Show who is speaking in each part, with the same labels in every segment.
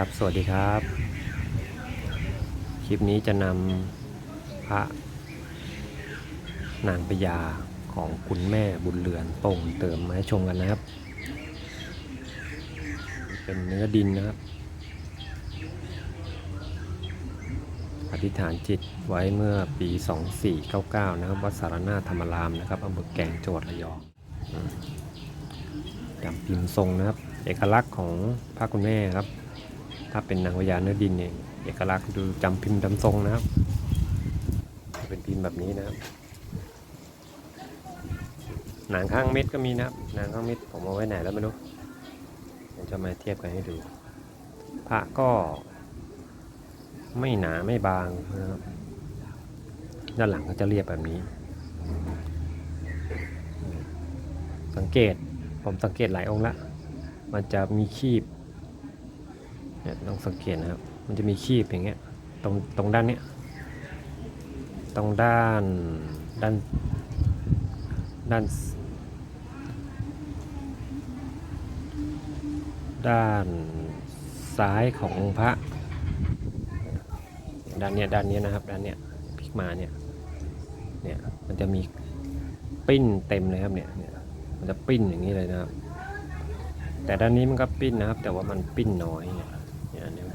Speaker 1: ครับ สวัสดีครับ คลิปนี้จะนำพระนางพญาของคุณแม่บุญเรือนตรงเติมมาให้ชมกันนะครับ เป็นเนื้อดินนะครับ อธิษฐานจิตไว้เมื่อปี 2499 นะครับ วัดสารนาธรรมรามนะครับอำเภอแกงจังหวัดระยองอืมจำพิมพ์ทรงนะครับ เอกลักษณ์ของพระคุณแม่ครับ ถ้าเป็นนางพญาเนื้อดินเนี่ยเอกลักษณ์ดูจำพิมพ์จำทรงนะครับ เป็นพิมพ์แบบนี้นะครับ หนังข้างเม็ดก็มีนะครับ หนังข้างเม็ดผมเอาไว้ไหนแล้วไม่รู้ผมจะมาเทียบกันให้ดู พระก็ ไม่หนาไม่บางนะครับ ด้านหลังก็จะเรียบแบบนี้ สังเกตผมสังเกตหลายองค์ละ มันจะมีคีบ เนี่ยต้องสังเกตนะครับ มันจะมีคีบอย่างเงี้ยตรงตรงด้านเนี้ยตรงด้านด้านด้าน ด้านซ้ายขององค์พระด้านเนี้ยด้านเนี้ยนะครับด้านเนี้ยพลิกมาเนี่ยเนี่ยมันจะมีปิ้นเต็มเลยครับเนี่ยเนี่ยมันจะปิ้นอย่างนี้เลยนะครับ แต่ด้านนี้มันก็ปิ้นนะครับ แต่ว่ามันปิ้นน้อยเนี่ย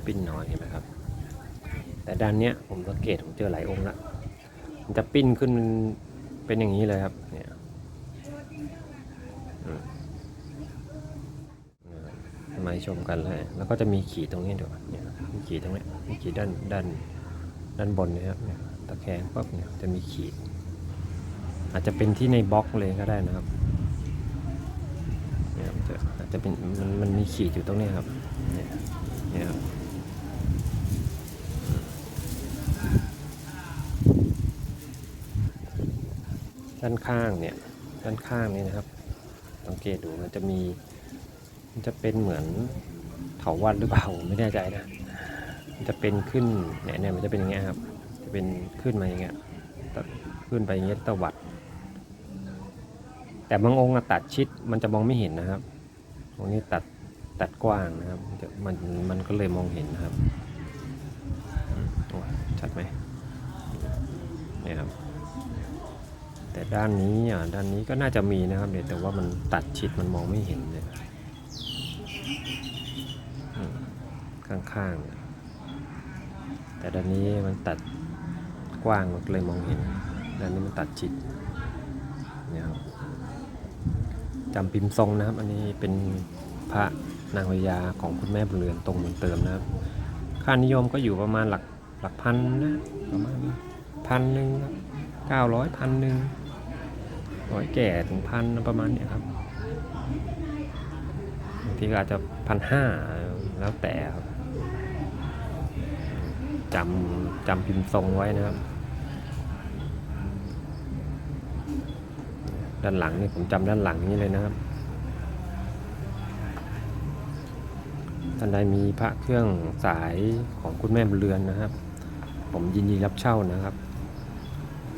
Speaker 1: ปิ้นน้อยเห็นไหมครับ แต่ด้านเนี้ยผมสังเกตผมเจอหลายองค์ละมันจะปิ้นขึ้นเป็นอย่างนี้เลยครับ เนี่ยมนะครับมาชมกันเลยแล้วก็จะมีขีดตรงนี้ด้วยเนี่ยมีขีดตรงนี้มีขีดด้านด้านด้านบนนะครับเนี่ยตะแคงปั๊บเนี่ยจะมีขีด อาจจะเป็นที่ในบล็อกเลยก็ได้นะครับเนี่ยอาจจะเป็นมันมันมีขีดอยู่ตรงนี้ครับเนี่ยเนี่ยครับ ด้านข้างเนี่ย ด้านข้างนี่นะครับ สังเกตดูมันจะมี มันจะเป็นเหมือนเถาวัลย์หรือเปล่าไม่แน่ใจนะ มันจะเป็นขึ้นเนี่ยเนี่ยมันจะเป็นอย่างเงี้ยครับ จะเป็นขึ้นมาอย่างเงี้ยตัดขึ้นไปอย่างเงี้ยตวัด แต่บางองค์ตัดชิดมันจะมองไม่เห็นนะครับองนี้ตัดตัดกว้างนะครับ มันมันก็เลยมองเห็นนะครับโอ้ชัดไหมเนี่ยครับ แต่ด้านนี้อะด้านนี้ก็น่าจะมีนะครับเนี่ยแต่ว่ามันตัดชิดมันมองไม่เห็นเลยข้างๆเนี่ยแต่ด้านนี้มันตัดกว้างมันเลยมองเห็นด้านนี้มันตัดชิดเนี่ยครับจำพิมพ์ทรงนะครับ อันนี้เป็นพระนางพญาของคุณแม่บุญเรือนตรงเหมือนเติมนะครับ ค่านิยมก็อยู่ประมาณหลักหลักพันนะประมาณพันหนึ่งเก้าร้อยพันหนึ่ง ร้อยแก่ถึงพันประมาณเนี้ยครับบางทีก็อาจจะพันห้าแล้วแต่ครับจำจำพิมพ์ทรงไว้นะครับ ด้านหลังนี่ผมจำด้านหลังนี้เลยนะครับท่านใดมีพระเครื่องสายของคุณแม่บุญเรือนนะครับ ผมยินดีรับเช่านะครับ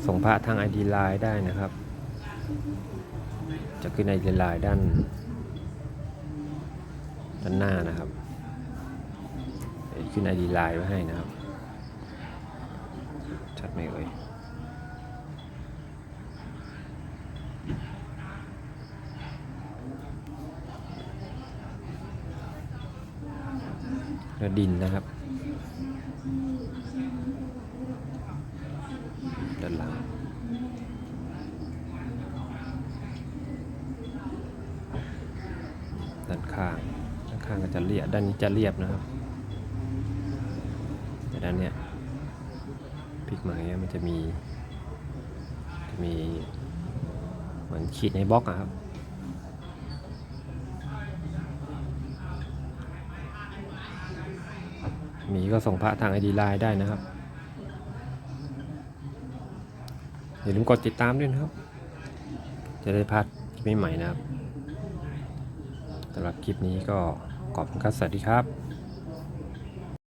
Speaker 1: ส่งพระทางไอดีไลน์ได้นะครับ จะขึ้นไอดีไลน์ด้าน ด้านหน้านะครับเดี๋ยวขึ้นไอดีไลน์ไว้ให้นะครับ ชัดไหมเอ่ยเนื้อดินนะครับ ด้านหลัง ด้านข้างด้านข้างก็จะเรียบด้านนี้จะเรียบนะครับ แต่ด้านเนี้ยพลิกมาเนี้ยมันจะมีจะมีเหมือนขีดในบล็อกอะครับมีก็ส่งพระทางไอดีไลน์ได้นะครับ อย่าลืมกดติดตามด้วยนะครับ จะได้พลาดคลิปใหม่นะครับ สำหรับคลิปนี้ก็ขอบคุณครับ สวัสดีครับ